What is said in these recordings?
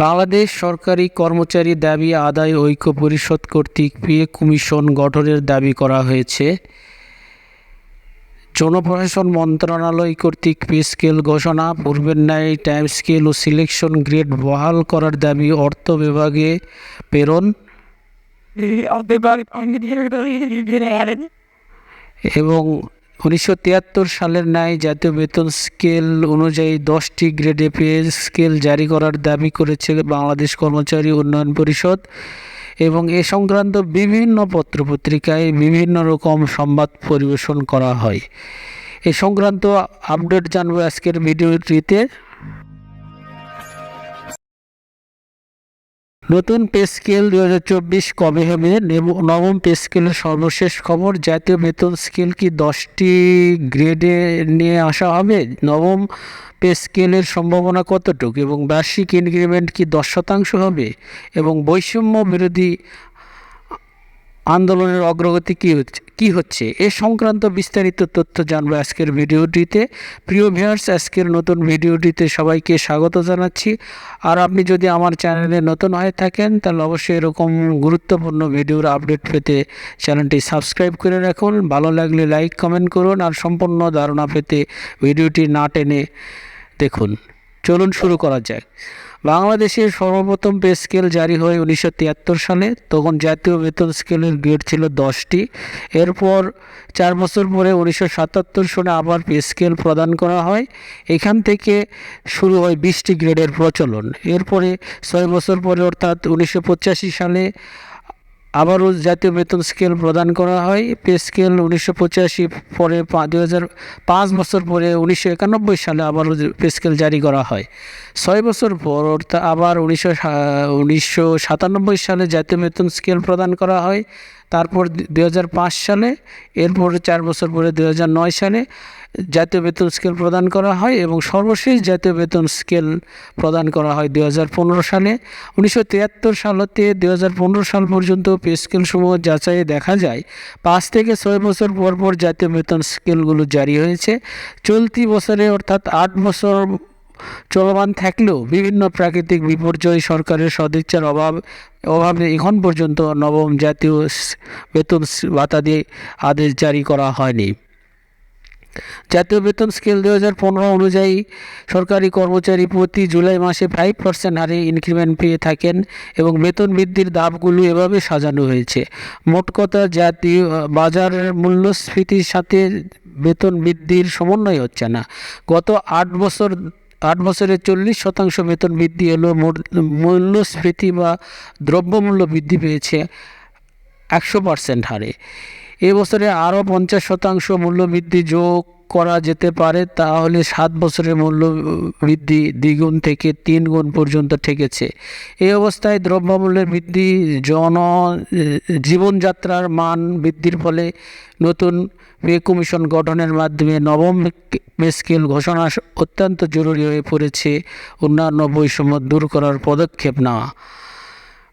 বাংলাদেশ সরকারি কর্মচারী দাবি আদায় ঐক্য পরিষদ কর্তৃক পে কমিশন গঠনের দাবি করা হয়েছে। জনপ্রশাসন মন্ত্রণালয় কর্তৃক পে স্কেল ঘোষণা পূর্বের ন্যায় টাইম স্কেল ও সিলেকশন গ্রেড বহাল করার দাবি অর্থ বিভাগে প্রেরণ। এবং উনিশশো তিয়াত্তর সালের ন্যায় জাতীয় বেতন স্কেল অনুযায়ী দশটি গ্রেডে পে স্কেল জারি করার দাবি করেছে বাংলাদেশ কর্মচারী উন্নয়ন পরিষদ এবং এ সংক্রান্ত বিভিন্ন পত্রপত্রিকায় বিভিন্ন রকম সংবাদ পরিবেশন করা হয়। এ সংক্রান্ত আপডেট জানব আজকের ভিডিওটিতে। নতুন পে স্কেল দু হাজার চব্বিশ কবে হবে নেব- নবম পে স্কেলের সর্বশেষ খবর, জাতীয় বেতন স্কেল কি দশটি গ্রেডে নিয়ে আসা হবে? নবম পে স্কেলের সম্ভাবনা কতটুকু এবং বার্ষিক ইনক্রিমেন্ট কি দশ শতাংশ হবে? এবং বৈষম্য বিরোধী আন্দোলনের অগ্রগতি কী হচ্ছে? কী হচ্ছে? এ সংক্রান্ত বিস্তারিত তথ্য জানব আজকের ভিডিওটিতে। প্রিয় ভিউয়ার্স, আজকের নতুন ভিডিওটিতে সবাইকে স্বাগত জানাচ্ছি। আর আপনি যদি আমার চ্যানেলে নতুন হয়ে থাকেন, তাহলে অবশ্যই এরকম গুরুত্বপূর্ণ ভিডিওর আপডেট পেতে চ্যানেলটি সাবস্ক্রাইব করে রাখুন। ভালো লাগলে লাইক, কমেন্ট করুন আর সম্পূর্ণ ধারণা পেতে ভিডিওটি না টেনে দেখুন। চলুন শুরু করা যাক। বাংলাদেশের সর্বপ্রথম পে স্কেল জারি হয় উনিশশো তিয়াত্তর সালে। তখন জাতীয় বেতন স্কেলের গ্রেড ছিল দশটি। এরপর চার বছর পরে উনিশশো সাতাত্তর সালে আবার পে স্কেল প্রদান করা হয়। এখান থেকে শুরু হয় বিশটি গ্রেডের প্রচলন। এরপরে ছয় বছর পরে অর্থাৎ উনিশশো পঁচাশি সালে আবারও জাতীয় বেতন স্কেল প্রদান করা হয়। পে স্কেল উনিশশো পঁচাশি পরে দু হাজার পাঁচ বছর পরে উনিশশো একানব্বই সালে আবারও পে স্কেল জারি করা হয়। ছয় বছর পর অর্থাৎ আবার উনিশশো উনিশশো সাতানব্বই সালে জাতীয় বেতন স্কেল প্রদান করা হয়। তারপর দু হাজার পাঁচ সালে, এরপর চার বছর পরে দু হাজার নয় সালে জাতীয় বেতন স্কেল প্রদান করা হয় এবং সর্বশেষ জাতীয় বেতন স্কেল প্রদান করা হয় দু হাজার পনেরো সালে। উনিশশো তিয়াত্তর সালতে দু হাজার পনেরো সাল পর্যন্ত পে স্কেলসমূহ যাচাইয়ে দেখা যায়। পাঁচ থেকে ছয় বছর পর পর জাতীয় বেতন স্কেলগুলো জারি হয়েছে। চলতি বছরে অর্থাৎ আট বছর চলমান থাকলেও বিভিন্ন প্রাকৃতিক বিপর্যয় সরকারের সদিচ্ছার অভাব অভাবে এখন পর্যন্ত নবম জাতীয় বেতন ভাতা দিয়ে আদেশ জারি করা হয়নি। জাতীয় বেতন স্কেল দু হাজার পনেরো অনুযায়ী সরকারি কর্মচারী প্রতি জুলাই মাসে ফাইভ পার্সেন্ট হারে ইনক্রিমেন্ট পেয়ে থাকেন এবং বেতন বৃদ্ধির দাবগুলো এভাবে সাজানো হয়েছে। মোট কথা জাতীয় আহ, বাজারের মূল্যস্ফীতির সাথে বেতন বৃদ্ধির সমন্বয় হচ্ছে না। গত আট বছর আট বছরে চল্লিশ শতাংশ বেতন বৃদ্ধি এলো মূল্যস্ফীতি বা দ্রব্যমূল্য বৃদ্ধি পেয়েছে একশো পার্সেন্ট হারে। এবছরে আরও পঞ্চাশ শতাংশ মূল্য বৃদ্ধি যোগ করা যেতে পারে, তাহলে সাত বছরের মূল্য বৃদ্ধি দ্বিগুণ থেকে তিন গুণ পর্যন্ত ঠেকেছে। এই অবস্থায় দ্রব্যমূল্যের বৃদ্ধি, জন জীবনযাত্রার মান বৃদ্ধির ফলে নতুন পে কমিশন গঠনের মাধ্যমে নবম পে স্কেল ঘোষণা অত্যন্ত জরুরি হয়ে পড়েছে। অন্যান্য বৈষম্য দূর করার পদক্ষেপ নেওয়া।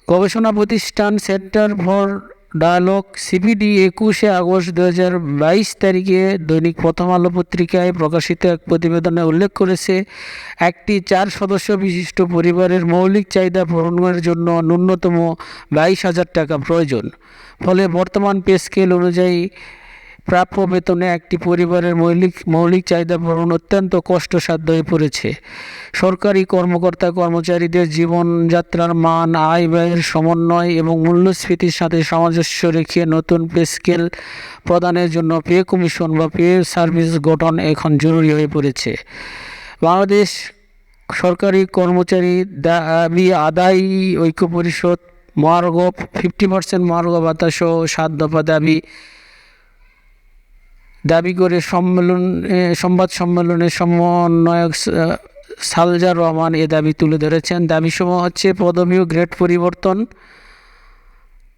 গবেষণা প্রতিষ্ঠান সেন্টার ফর ডায়ালগ সিপিডি একুশে আগস্ট দু হাজার বাইশ তারিখে দৈনিক প্রথম আলো পত্রিকায় প্রকাশিত এক প্রতিবেদনে উল্লেখ করেছে, একটি চার সদস্য বিশিষ্ট পরিবারের মৌলিক চাহিদা পূরণের জন্য ন্যূনতম বাইশ হাজার টাকা প্রয়োজন। ফলে বর্তমান পে স্কেল অনুযায়ী প্রাপ্য বেতনে একটি পরিবারের মৌলিক মৌলিক চাহিদা পূরণ অত্যন্ত কষ্টসাধ্য হয়ে পড়েছে। সরকারি কর্মকর্তা কর্মচারীদের জীবনযাত্রার মান, আয়, ব্যয়ের সমন্বয় এবং মূল্যস্ফীতির সাথে সামঞ্জস্য রেখে নতুন পে স্কেল প্রদানের জন্য পে কমিশন বা পে সার্ভিস গঠন এখন জরুরি হয়ে পড়েছে। বাংলাদেশ সরকারি কর্মচারী দাবি, আদায়, ঐক্য পরিষদ মহার্ঘ ফিফটি পার্সেন্ট মহার্ঘ ভাতা সহ সাত দফা দাবি দাবি করে সম্মেলন সংবাদ সম্মেলনে সমন্বয়ক সালজার রহমান এ দাবি তুলে ধরেছেন। দাবি দাবিসমূহ হচ্ছে পদবী ও গ্রেড পরিবর্তন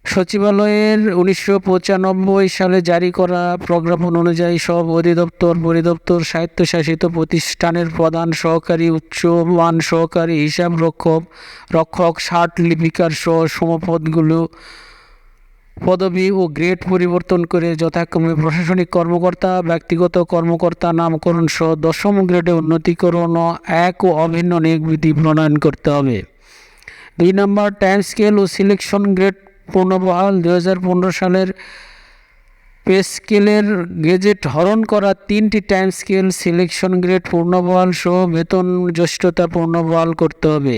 সচিবালয়ের উনিশশো পঁচানব্বই সালে জারি করা প্রজ্ঞাপন অনুযায়ী সব অধিদপ্তর, পরিদপ্তর, স্বায়ত্তশাসিত প্রতিষ্ঠানের প্রধান সহকারী উচ্চ মান সহকারী, হিসাব রক্ষক রক্ষক, ষাট লিপিকার সহ সমপদগুলো পদবি ও গ্রেড পরিবর্তন করে যথাক্রমে প্রশাসনিক কর্মকর্তা, ব্যক্তিগত কর্মকর্তা নামকরণ সহ দশম গ্রেডে উন্নতিকরণ এক ও অভিন্ন নিয়োগ বিধি প্রণয়ন করতে হবে। দুই নম্বর, টাইম স্কেল ও সিলেকশন গ্রেড পুনর্বহাল দু হাজার পনেরো সালের পে স্কেলের গেজেট হরণ করা তিনটি টাইম স্কেল সিলেকশন গ্রেড পূর্ণবহাল সহ বেতন জ্যেষ্ঠতা পূর্ণবহাল করতে হবে।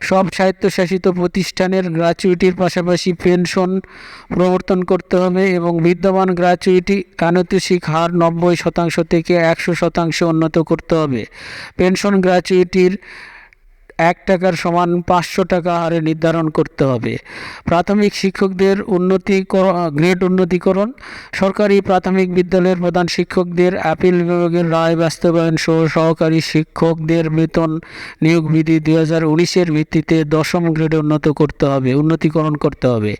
সব স্বায়ত্তশাসিত প্রতিষ্ঠানের গ্র্যাচুইটির পাশাপাশি পেনশন প্রবর্তন করতে হবে এবং বিদ্যমান গ্র্যাচুইটি আনৈতিক হার নব্বই শতাংশ থেকে একশো শতাংশ উন্নত করতে হবে। পেনশন গ্র্যাচুইটির এক টাকার সমান পাঁচশো টাকা হারে নির্ধারণ করতে হবে। প্রাথমিক শিক্ষকদের উন্নতি গ্রেড উন্নতিকরণ, সরকারি প্রাথমিক বিদ্যালয়ের প্রধান শিক্ষকদের আপিল বিভাগের রায় বাস্তবায়ন সহ সহকারী শিক্ষকদের বেতন নিয়োগ বিধি দুই হাজার উনিশের ভিত্তিতে দশম গ্রেডে উন্নত করতে হবে, উন্নতিকরণ করতে হবে।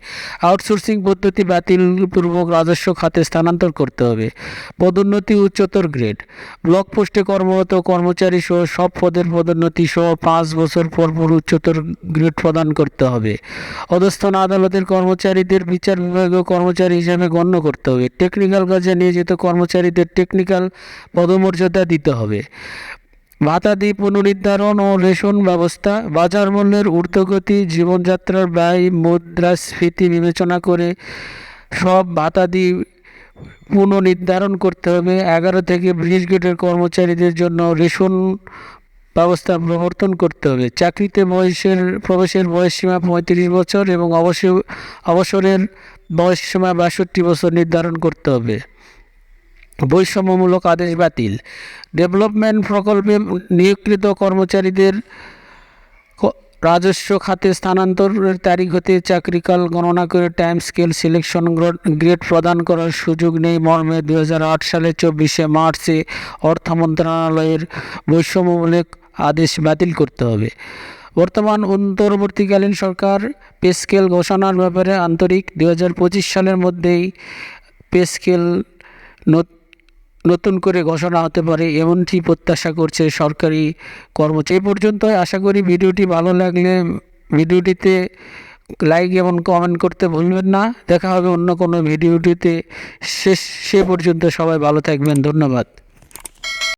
আউটসোর্সিং পদ্ধতি বাতিলপূর্বক রাজস্ব খাতে স্থানান্তর করতে হবে। পদোন্নতি উচ্চতর গ্রেড, ব্লক পোস্টে কর্মরত কর্মচারী সহ সব পদের পদোন্নতি সহ পাঁচ বছর পর পর উচ্চতর গ্রেড প্রদান করতে হবে। অধস্থন আদালতের কর্মচারীদের বিচার বিভাগীয় কর্মচারী হিসেবে গণ্য করতে হবে। টেকনিক্যাল কাজে নিয়োজিত কর্মচারীদের টেকনিক্যাল পদমর্যাদা দিতে হবে। ভাতা ভাতাদি পুনরুদ্ধারণ ও রেশন ব্যবস্থা, বাজার মূল্যের ঊর্ধ্বগতি, জীবনযাত্রার ব্যয় মুদ্রাস্ফীতি বিবেচনা করে সব ভাতাদি পুনর্নির্ধারণ করতে হবে। এগারো থেকে ব্রিজ গেটের কর্মচারীদের জন্য রেশন ব্যবস্থা প্রবর্তন করতে হবে। চাকরিতে বয়সের, প্রবেশের বয়সসীমা পঁয়ত্রিশ বছর এবং অবসর, অবসরের বয়সসীমা বাষট্টি বছর নির্ধারণ করতে হবে। বৈষম্যমূলক আদেশ বাতিল। ডেভেলপমেন্ট প্রকল্পে নিয়োগকৃত কর্মচারীদের রাজস্ব খাতে স্থানান্তরের তারিখ হতে চাকরিকাল গণনা করে টাইম স্কেল সিলেকশন গ্রেড প্রদান করার সুযোগ নেই মর্মে দু সালের চব্বিশে মার্চে অর্থ মন্ত্রণালয়ের বৈষম্যমূলক আদেশ বাতিল করতে হবে। বর্তমান অন্তর্বর্তীকালীন সরকার পে স্কেল ঘোষণার ব্যাপারে আন্তরিক দু হাজার পঁচিশ সালের মধ্যেই পেস্কেল নতুন করে ঘোষণা হতে পারে এমনটি প্রত্যাশা করছে সরকারি কর্মচারী। এই পর্যন্তই আশা করি ভিডিওটি ভালো লাগলে ভিডিওটিতে লাইক এবং কমেন্ট করতে ভুলবেন না। দেখা হবে অন্য কোনো ভিডিওটিতে। শেষ সে পর্যন্ত সবাই ভালো থাকবেন। ধন্যবাদ।